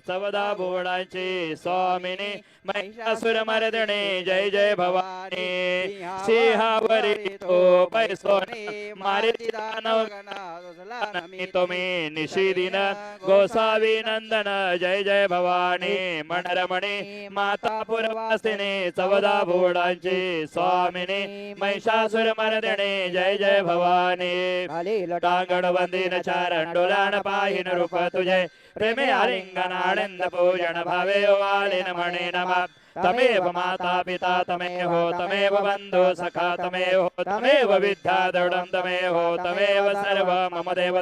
सवदा बोडाचे स्वामिनी महिषासुर मर्दने जय जय भवानी। सिंहावरी तो पैसोने मारे दानव नमी तुम्ही निशिदिन गोसावी नंदन जय जय भवानी। मनरमणी माता पुरवासिनी चवदा बोडांची स्वामिनी महिषासुर मर्दने जय जय भवानी। टांगड वंदीन चारण डोलान पाहिन रूप तुझे। प्रेमे आलिंगन आनंद पूजन भावे वालिन म्हणे नमा तमेव माता पिता तमेव तमेव बंधु सखा तमेव तमेव विद्या दृढं तमेव तमेव सर्व मम देव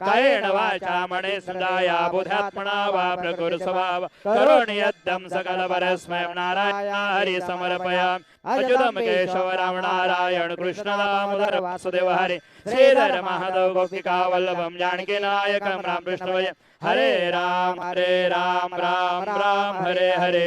कायेण वाचा मणे सदाया बुधात्मना वा प्रकुर स्वभाव करोणि यद्यं सकल परस्मै नारायण हरि समर्पयामि अच्युतम केशव राम नारायण कृष्ण दामोदर वासुदेव हरे। श्रीधर महादेव गोपिका वल्लभम जानकी नायकम राम कृष्ण हरे राम हरे राम राम राम हरे हरे।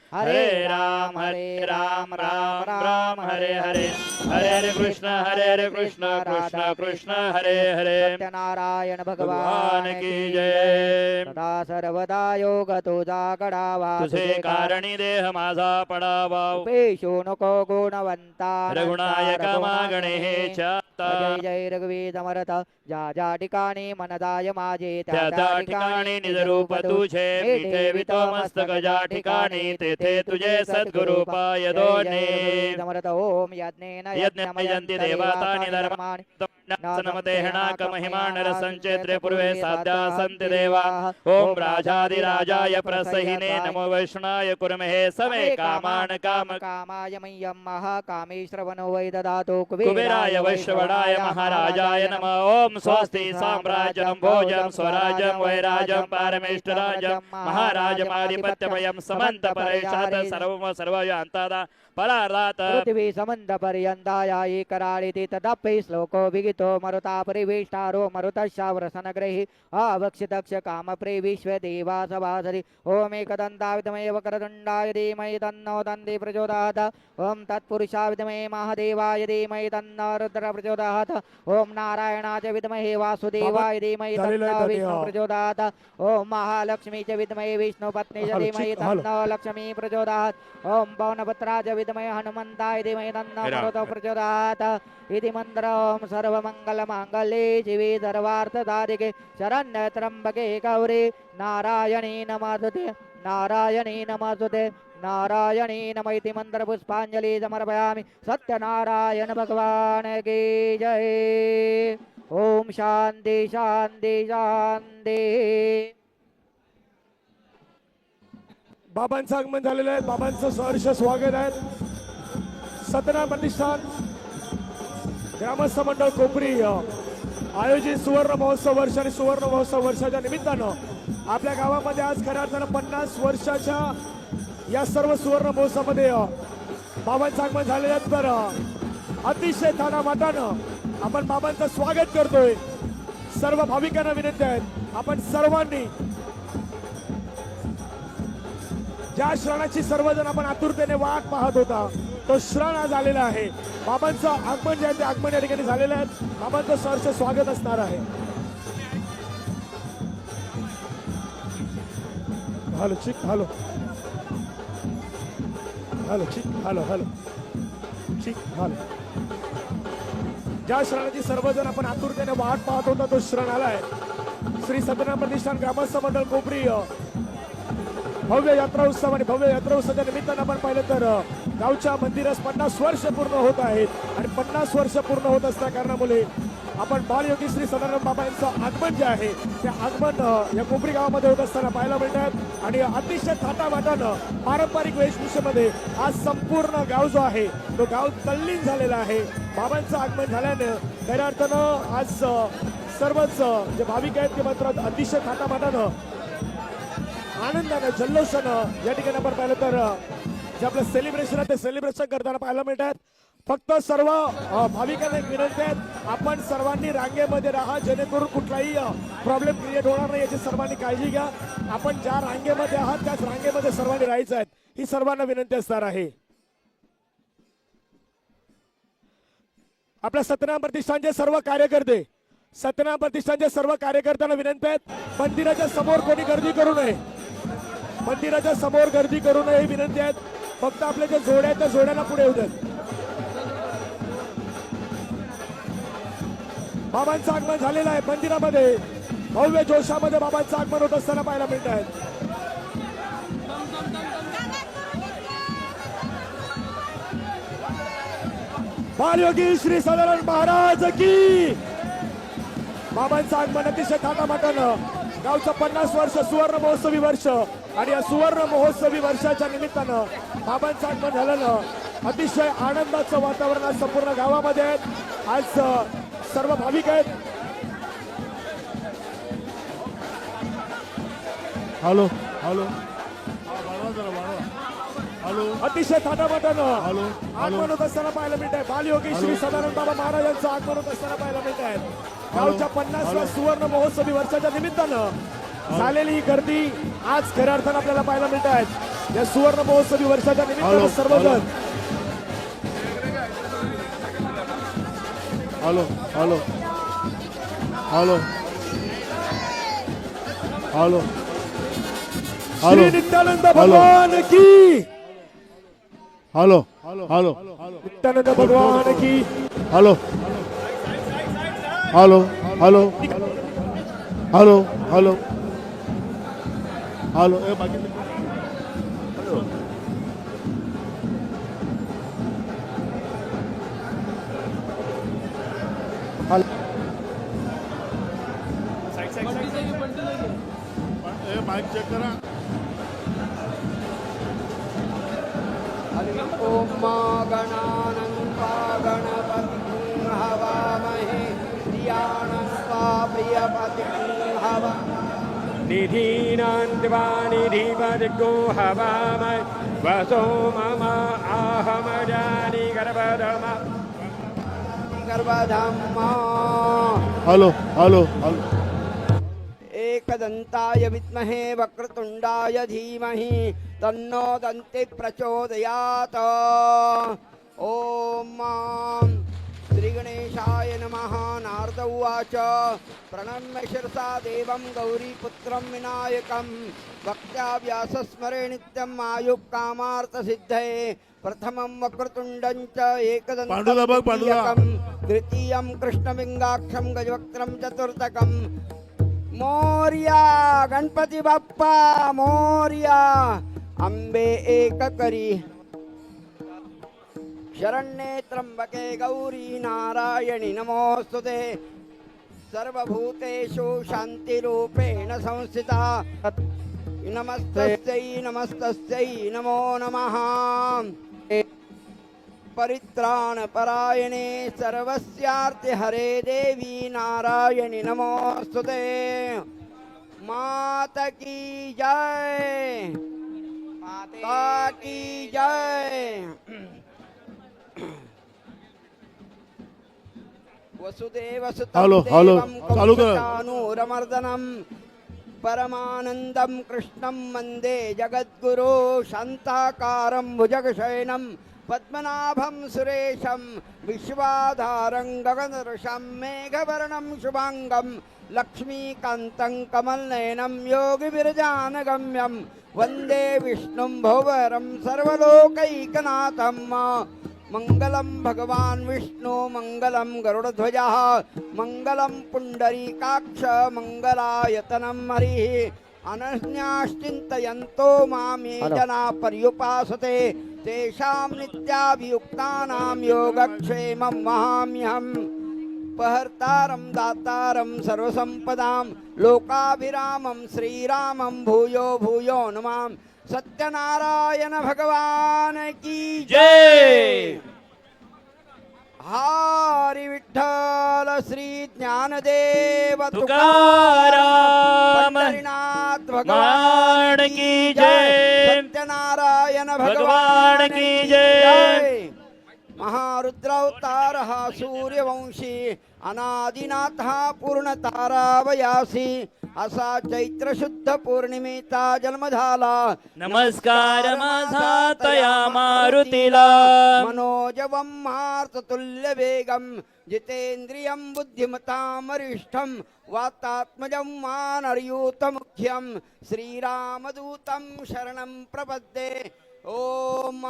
हरे राम हरे राम राम राम हरे हरे. हरे हरे कृष्ण हरे हरे कृष्ण कृष्ण कृष्ण हरे हरे. सत्यनारायण भगवान की जय. सदा सर्वदा योग तुझा कडावा तुझे कारणी देह माझा पडावा. पेशो नको गुणवंता रघुनायक मागणे जय जय रघुवीर समर्थ ज्या ज्या ठिकाणी मनदाय माझे त्या त्या ठिकाणी निज रूप तुझे. वितो मस्तक ज्या ठिकाणी तेथे तुझे सद्गुरु पाय दोने ओम यज्ञेन यज्ञ यजन्ति देवतानि धर्माणि। नमते हिणाक महिमान पूर्वे साध्या सन्ति देवा। ओम राजाधिराजाय प्रसहिने नमो वैष्णाय कुर्महे समे कामान काम कामाय मह्यं महाकामे श्रवणो वै ददातु। कुबेराय वैश्वडाय महाराजाय नमः। ओम स्वस्ति साम्राज्यं भोजं स्वराज्यं वैराजं पारमेष्टराजं महाराजमाधिपत्यमयं परेशात सर्वम सर्वयांतादा परार्धात। पृथ्वी समंद पर्यंताया कराळिति तदपि श्लोको विगितो मरुता परिवेष्टारो मरुतशावर सनग्रहि आवक्षितक्ष काम विश्व देवा सभासरि ओम एकदन्ता विद्महे वक्रतुण्डाय धीमहि तन्नो दन्ति प्रचोदयात्। ओम तत्पुरुषा विद्महे महादेवाय धीमहि तन्नो रुद्र प्रचोदयात् ओम नारायणाय विद्महे वासुदेवाय धीमहि झालेलं आहे तन्नो धन्य. विष्णु प्रचोदयात् ओम महालक्ष्मी च विद्महे विष्णुपत्नी च हॅलो, धीमहि चिक, हॅलो. तन्नो लक्ष्मी प्रचोदयात् ओम पवनपुत्राय विद्महे हनुमन्ताय धीमहि तन्नो. प्रचोदयात् इति मन्त्रं सर्वमङ्गलमाङ्गल्ये शिवे सर्वार्थसाधिके शरण्य त्र्यम्बके गौरी। नारायणी नमस्तुते नारायणी नमस्तुते नारायणी नम इति मन्त्रपुष्पाञ्जलि समर्पयामि। सत्यनारायण भगवान की जय। ॐ शान्ति शान्ति शान्ति। बाबांचं आगमन झालेलं आहे. बाबांचं सहर्ष स्वागत आहे. सतना प्रतिष्ठान ग्रामस्थ मंडळ कोपरी अ, आयोजित सुवर्ण महोत्सव वर्ष आणि सुवर्ण महोत्सव वर्षाच्या निमित्तानं आपल्या गावामध्ये आज खऱ्या अर्थानं पन्नास वर्षाच्या या सर्व सुवर्ण महोत्सवामध्ये अ, बाबांचं आगमन झालेलं आहे. तर अ, अतिशय थानामाटानं आपण बाबांचं स्वागत करतोय. सर्व भाविकांना विनंती आहेत आपण सर्वांनी ज्या श्रणाची सर्वजण आपण आतुरतेने वाट पाहत होता तो श्रण आज आलेला आहे. बाबांचं आगमन जे आहे ते आगमन या ठिकाणी झालेलं आहे. बाबांचं सरचं स्वागत असणार आहे. Hello check hello. Hello check hello hello. Check hello. ज्या श्रणाची सर्वजण आपण आतुरतेने वाट पाहत होता तो श्रण आलाय श्री सत्यनारायण प्रतिष्ठान ग्रामस्थ मंडळ कोपरी भव्य यात्रा उत्सव आणि भव्य यात्रा उत्सवाच्या निमित्तानं आपण पाहिलं तर गावच्या मंदिरास पन्नास वर्ष पूर्ण होत आहेत. आणि पन्नास वर्ष पूर्ण होत असल्या कारणामुळे आपण बालयोगी श्री सदानंद बाबा यांचं आगमन जे आहे ते आगमन या कोपरी गावामध्ये होत असताना पाहायला मिळतात. आणि अतिशय थाटामाटानं पारंपरिक वेशभूषेमध्ये आज संपूर्ण गाव जो आहे तो गाव तल्लीन झालेला आहे. बाबांचं आगमन झाल्यानं खऱ्या अर्थानं आज सर्वच जे भाविक आहेत ते मात्र अतिशय थाटामाटानं आनंदानं जल्लोषानं या ठिकाणी आपण पाहिलं तर जे आपलं सेलिब्रेशन आहे ते सेलिब्रेशन करताना पाहायला मिळतात. फक्त सर्व भाविकांना एक विनंती आहे आपण सर्वांनी रांगेमध्ये राहा जेणेकरून कुठलाही प्रॉब्लेम क्रिएट होणार नाही याची सर्वांनी काळजी घ्या. आपण ज्या रांगेमध्ये आहात त्याच रांगेमध्ये सर्वांनी राहायचं आहे. ही सर्वांना विनंती असणार आहे. आपल्या सतनाम प्रतिष्ठानचे सर्व कार्यकर्ते सतनाम प्रतिष्ठानचे सर्व कार्यकर्त्यांना विनंती आहेत मंदिराच्या समोर कोणी गर्दी करू नये. मंदिराच्या समोर गर्दी करू नये विनंती आहेत. फक्त आपल्या ज्या जोड्या आहेत त्या जोड्यांना पुढे येऊ देत. बाबांचं आगमन झालेलं आहे मंदिरामध्ये. भव्य जोशामध्ये बाबांचं आगमन होत असताना पाहायला मिळत आहेत बालयोगी श्री सदानंद महाराज की! बाबांचं आगमन अतिशय थाटामाटानं. गावचं पन्नास वर्ष सुवर्ण महोत्सवी वर्ष. आणि या सुवर्ण महोत्सवी वर्षाच्या निमित्तानं बाबांचं आगमन झाल्यानं अतिशय आनंदाचं वातावरण आज संपूर्ण गावामध्ये आहे. आज सर्व भाविक आहेत. हॅलो. हॅलो. अतिशय थाटामाटानं हॅलो. आगमन होत असताना पाहायला मिळत आहे. बालयोगी श्री सदानंद बाबा महाराजांचं आगमन होत असताना पाहायला मिळत आहे. गावच्या पन्नासव्या सुवर्ण महोत्सवी वर्षाच्या निमित्तानं झालेली ही गर्दी आज खऱ्या अर्थानं आपल्याला पाहायला मिळत आहेत या सुवर्ण महोत्सवी वर्षाच्या निमित्तानं हॅलो, सर्वजण hello. Hello hello. Hello. Hello. Nityanand भगवान की! Hello hello. हॅलो. नित्यानंद भगवान की! Hello. Hello. Hello. Hello. Hello. Hello ए बाकी ए माईक चेक करा ॐ मा गणानं वा गणपतिं हवामहे प्रियाणं वा प्रियपतिं हवा निधीनान्त्वा निधिपदिगो हवामहे वसो मम आहमजानि गर्भधम। गर्भधम्मा हॅलो हॅलो हॅलो. एकदन्ताय विद्महे वक्रतुण्डाय धीमहि तन्नो दन्ति प्रचोदयात् ॐ मां श्रीगणेशाय नमः। नारद उवाच। प्रणम्य शिरसा देवं गौरीपुत्रं विनायकं। भक्त्या व्यासस्मरे नित्यम् आयुक्कामार्थसिद्धये। प्रथमं वक्रतुण्डं च. एकदन्तं तृतीयं कृष्णविंगाक्षं गजवक्त्रं चतुर्थकं मोर्या गणपती बाप्पा मोर्या। अंबे एक करी शरण्ये त्र्यंबके गौरी नारायणी नमोस्तुते सर्वभूतेषु शान्तिरूपेण संस्थिता। नमस्तस्यै नमस्तस्यै नमो नमः। परित्राणपरायणे सर्वस्यार्ति हरे देवी नारायणि नमोस्तुते मात की जय। की जय वसुदेव हॅलो, हॅलो, चालू कर. नूरमर्दनम परमानन्दं कृष्णं वन्दे जगद्गुरो शान्ताकारं भुजगशयनं पद्मनाभं सुरेशं विश्वाधारं गगनदृशं मेघवर्णं शुभाङ्गं लक्ष्मीकान्तं कमलनयनं योगिविरजानगम्यं वन्दे विष्णुं भुवरं सर्वलोकैकनाथं मङ्गलं भगवान् विष्णु मङ्गलं गरुडध्वजः मङ्गलं पुण्डरीकाक्ष मङ्गलायतनं हरिः। अनन्याश्चिन्तयन्तो मामे जना पर्युपासते तेषां नित्याभियुक्तानां योगक्षेमं वहाम्यहम्। उपहर्तारं दातारं सर्वसम्पदां लोकाभिरामं श्रीरामं भूयो भूयो नमां सत्यनारायण भगवान की जय। हरी विठ्ठल श्री ज्ञानदेव तुकाराम पंढरीनाथ भगवान की जय। सत्यनारायण भगवान की जय। महारुद्रावतार हा सूर्यवंशी अनादिनाथ पूर्ण तारावयासी असा चैत्र शुद्ध पौर्णिमेचा जन्म झाला. नमस्कार माझा तया मारुतीला. मनोजवं मार्ततुल्य वेगं जितेन्द्रियं बुद्धिमतामरिष्ठं वातात्मजं मानर्यूतमुख्यं श्रीरामदूतं शरणं प्रपद्ये. ॐ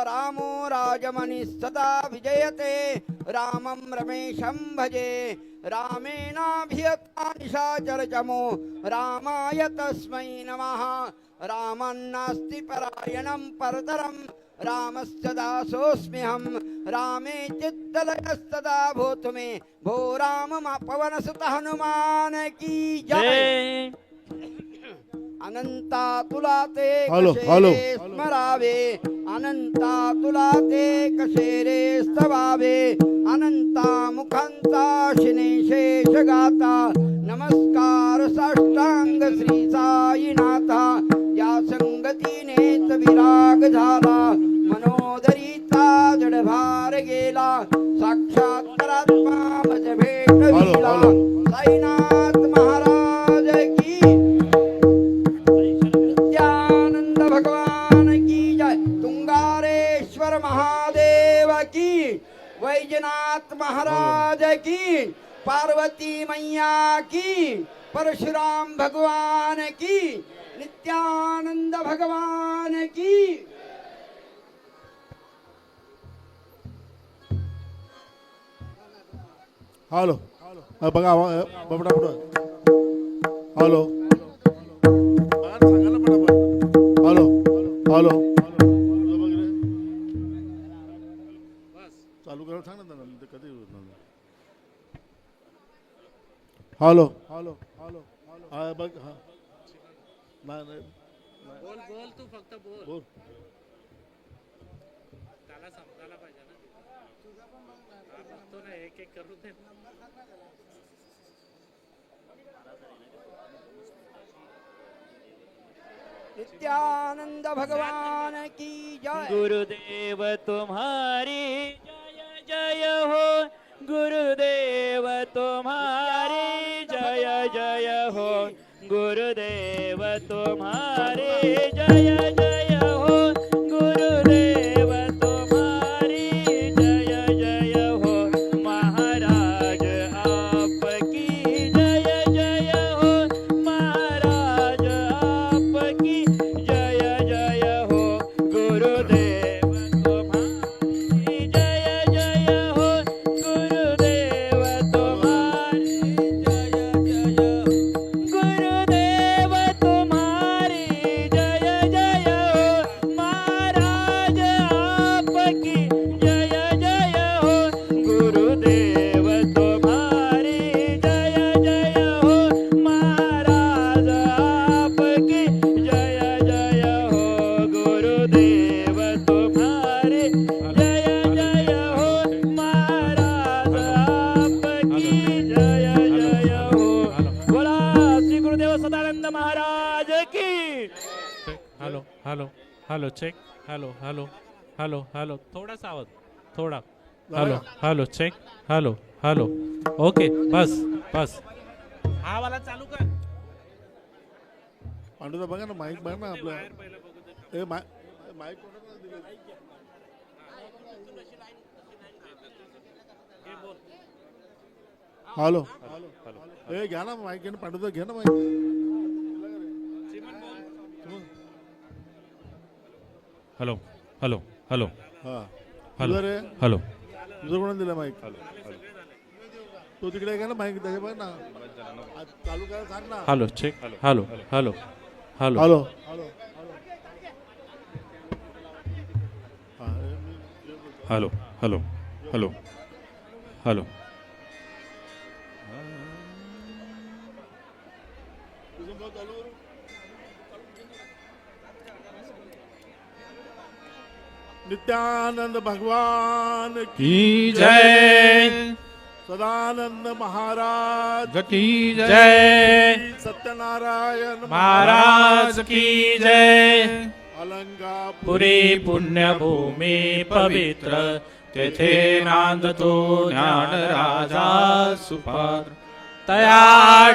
रामो राजमणिः सदा विजयते। रामं रमेशं भजे। रामेणाभियता निशाचरचमो रामाय तस्मै नमः। रामन्नास्ति परायणं परतरं। रामस्य दासोऽस्म्यहं। रामे चित्तलयस्तदा भूतु मे। भो राम पवनसुत हनुमान की जय। अनंता तुला ते हॅलो. स्मरावे अनंता तुला ते कसे रे स्तवावे अनंता मुखांचा शिने शेष गाता नमस्कार साष्टांग श्री साईनाथा या संगतीनेच विराग झाला मनोदरीचा जडभार गेला मज भेट दिला. साईनाथ महाराज की पार्वती मैया की परशुराम भगवान की नित्यानंद भगवान की। हॅलो बघा बबडा पुढं हॅलो. Hello hello. चालू करा सांग ना हॅलो. Hello hello hello. हा बघ हा. नाही नाही. बोल बोल तू फक्त बोल. बोल. नित्यानंद भगवान की जय. गुरुदेव तुम्हारी हो गुरुदेव तुम्हारी जय जय हो गुरुदेव तुम्हारी जय जय hello hello hello check hello hello hello hello. थोडासा आवाज. थोडा. Hello hello check hello hello. Okay बस बस. हा वाला चालू कर. पांडुदा बघा ना माईक बघा ना आपलं. ए माईक कोणाला दिलं? हॅलो. ए घ्या ना माईक घे ना पांडुदा घ्या ना माईक हॅलो हॅलो हॅलो. हा. हॅलो. रे हॅलो. तुझं कोणाला दिलं माईक तो तिकडे घ्या ना माईक त्याच्या बघ ना. आज चालू करा सांग ना. Hello check hello. Hello hello. Hello. Hello. हा, मी- hello hello. Hello. Hello. Nityanand भगवान की जय। सदानंद महाराज की जय। सत्यनारायण महाराज की जय। अलंगापुरी पुण्यभूमी पवित्र। तेथे ज्ञान राजा सुपर तया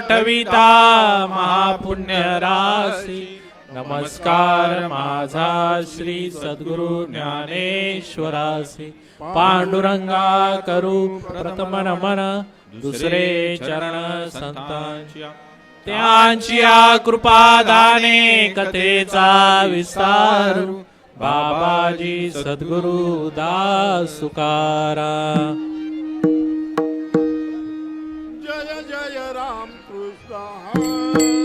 महापुण्य राशि नमस्कार माझा श्री सद्गुरु ज्ञानेश्वरासी। पांडुरंगा करू प्रथम नमन दुसरे चरण संतांच्या। त्यांची कृपा दाने कथेचा विस्तार बाबाजी सद्गुरु दासुकारा। जय जय राम कृष्ण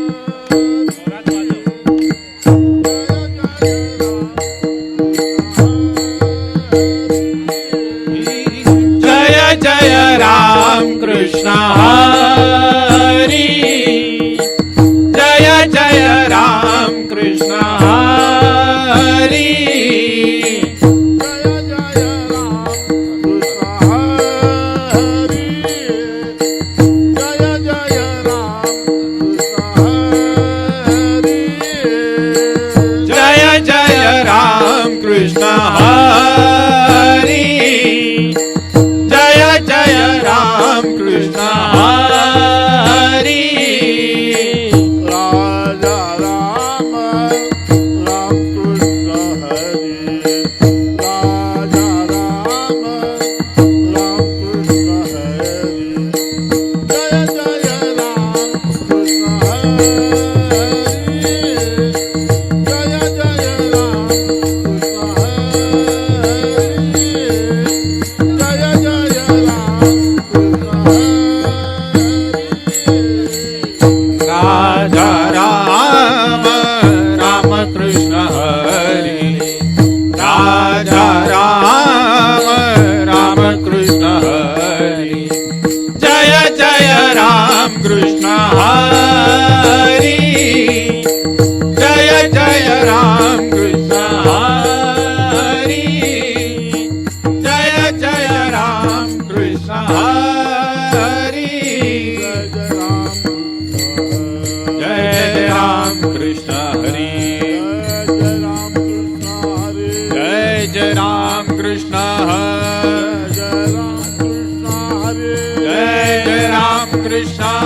रहा Krishna.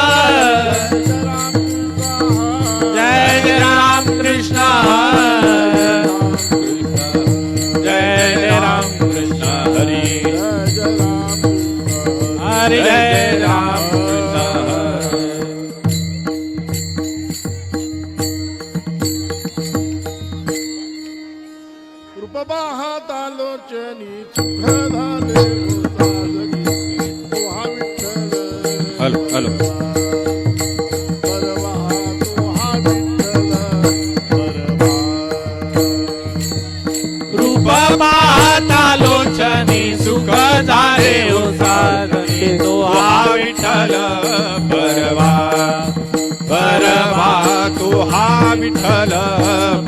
लोचनी सुख झाले साधने तो हा विठ्ठल परवा परवा तो हा विठ्ठल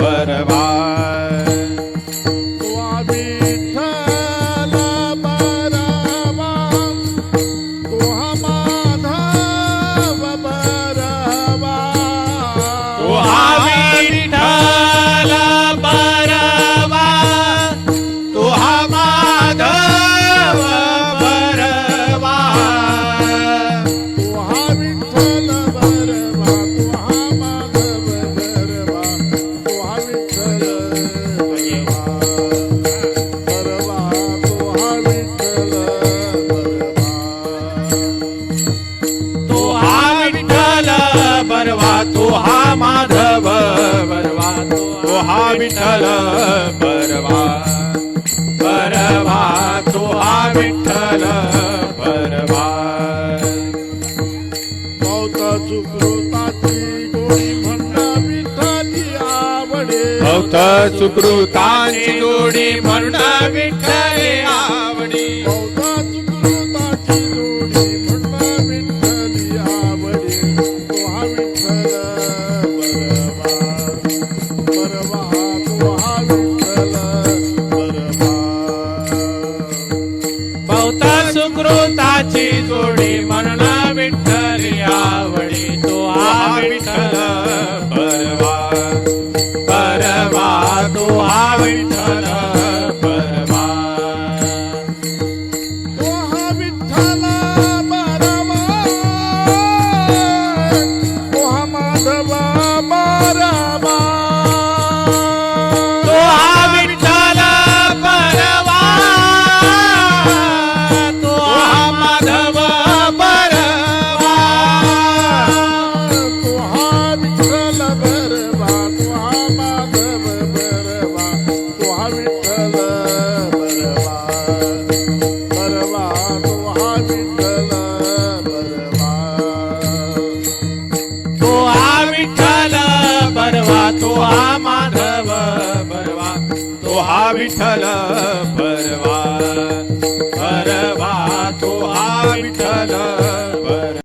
परवा.